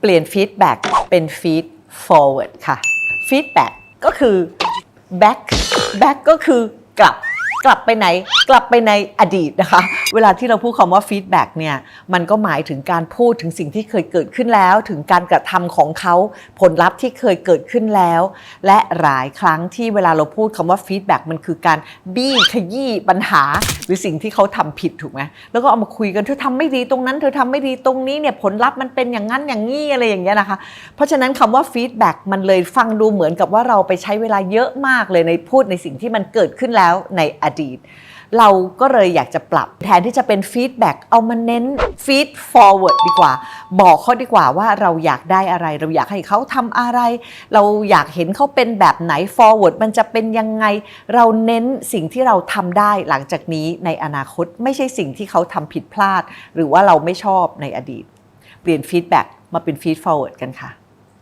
เปลี่ยนฟีดแบ็กเป็นฟีดฟอร์เวิร์ดค่ะฟีดแบ็กก็คือแบ็กแบ็กก็คือกลับ กลับไปไหน กลับไปในอดีตนะคะ เวลาที่เราพูดคำว่า feedback เนี่ยมันก็หมายถึงการพูดถึงสิ่งที่เคยเกิดขึ้นแล้ว ถึงการกระทำของเขาผลลัพธ์ที่เคยเกิดขึ้นแล้ว และหลายครั้งที่เวลาเราพูดคำว่า feedback มันคือการบี้ขยี้ปัญหา หรือสิ่งที่เขาทำผิดถูกไหมแล้วก็เอามาคุยกันเธอทำไม่ดีตรงนั้น เธอทำไม่ดีตรงนี้เนี่ยผลลัพธ์มันเป็นอย่างนั้นอย่างนี้อะไรอย่างเงี้ยนะคะ เพราะฉะนั้นคำว่า feedback มันเลยฟังดูเหมือนกับว่าเราไปใช้เวลาเยอะมากเลยในพูดในสิ่งที่มันเกิดขึ้นแล้วในอดีต เราก็เลยอยากจะปรับแทนที่จะเป็น feedback เอามาเน้น feed forward ดีกว่า บอกเขาดีกว่าว่าเราอยากได้อะไร เราอยากให้เขาทำอะไร เราอยากเห็นเขาเป็นแบบไหน forward มันจะเป็นยังไง เราเน้นสิ่งที่เราทำได้หลังจากนี้ในอนาคตไม่ใช่สิ่งที่เขาทำผิดพลาด หรือว่าเราไม่ชอบในอดีต เปลี่ยน feedback มาเป็น feed forward กันค่ะ